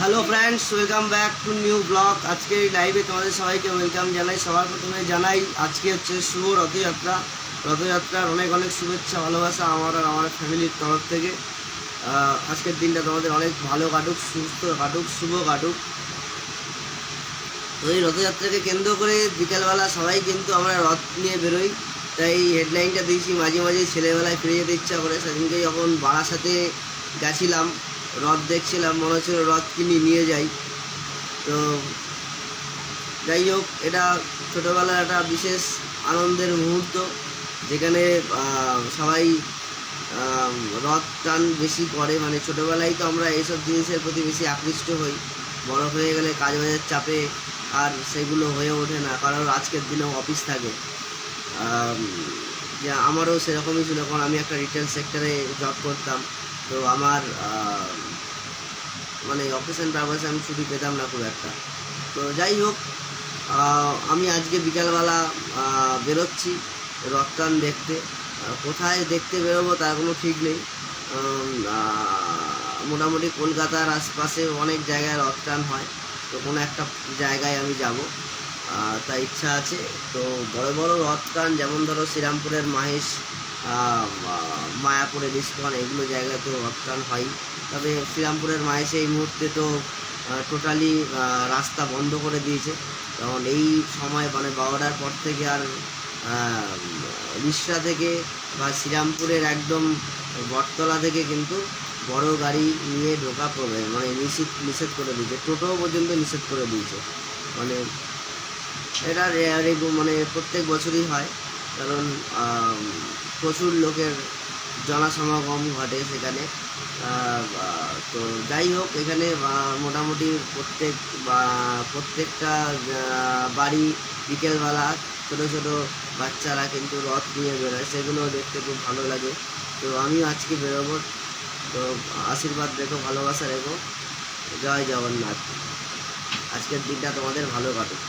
Hello friends welcome back to new blog আজকে এই লাইভে তোমাদের সবাইকে ওয়েলকাম জানাই, সবার প্রথমে জানাই, আজকে হচ্ছে শুভ রথযাত্রা। রথযাত্রার অনেক অনেক শুভেচ্ছা, ভালোবাসা আমার আর আমার ফ্যামিলির তরফ থেকে। আজকের দিনটা তোমাদের অনেক ভালো কাটুক, সুস্থ কাটুক, শুভ কাটুক। তো এই রথযাত্রাকে কেন্দ্র করে বিকালবেলা সবাই কিন্তু আমরা রথ নিয়ে বেরোই। তাই হেডলাইনটা দিয়েছি, মাঝে মাঝে ছেলেবেলায় ফিরে যেতে ইচ্ছা করে। সেদিনকে যখন বারাসাতে গেছিলাম, রথ দেখছিলাম, মনে হচ্ছিল রথ কিনে নিয়ে যাই। তো যাই হোক, এটা ছোটোবেলার একটা বিশেষ আনন্দের মুহূর্ত, যেখানে সবাই রথ টান বেশি করে। মানে ছোটোবেলায় তো আমরা এইসব জিনিসের প্রতি বেশি আকৃষ্ট হই। বড় হয়ে গেলে কাজ বাজের চাপে আর সেগুলো হয়ে ওঠে না, কারণ আজকের দিনেও অফিস থাকে। যে আমারও সেরকমই ছিল, কারণ আমি একটা রিটেল সেক্টরে জব করতাম। তো আমার মানে অকেশন পারপাসে আমি ছুটি পেতাম না খুব একটা। তো যাই হোক আমি আজকে বিকালবেলা বেরোচ্ছি রথটান দেখতে। কোথায় দেখতে বেরোবো তার কোনো ঠিক নেই। মোটামুটি কলকাতার আশপাশে অনেক জায়গায় রথটান হয়, তো কোনো একটা জায়গায় আমি যাব। তাই ইচ্ছা আছে। তো বড় বড় রথটান যেমন ধরো শ্রীরামপুরের মাহেশ মায়াপুরের ইস্কন এগুলো জায়গায় তো রথটান হয়। তবে শ্রীরামপুরের মাহেশে এই মুহূর্তে তো টোটালি রাস্তা বন্ধ করে দিয়েছে। তখন এই সময় মানে বারোটার পর থেকে আর রিসরা থেকে বা শ্রীরামপুরের একদম বটতলা থেকে কিন্তু বড় গাড়ি নিয়ে ঢোকা পড়বে মানে নিষেধ নিষেধ করে দিয়েছে। টোটো পর্যন্ত নিষেধ করে দিয়েছে। মানে এটা মানে প্রত্যেক বছরই হয়। কারণ প্রচুর লোকের জনসমাগম ঘটে সেখানে। তো যাই হোক, এখানে মোটামুটি প্রত্যেক প্রত্যেকটা বাড়ি বিকেলবেলা ছোটো ছোটো বাচ্চারা কিন্তু রথ নিয়ে বেরোয়। সেগুলো দেখতে খুব ভালো লাগে। তো আমিও আজকে বেরোবো। তো আশীর্বাদ রেখো, ভালোবাসা রেখো। জয় জগন্নাথ। আজকের দিনটা তোমাদের ভালো কাটুক।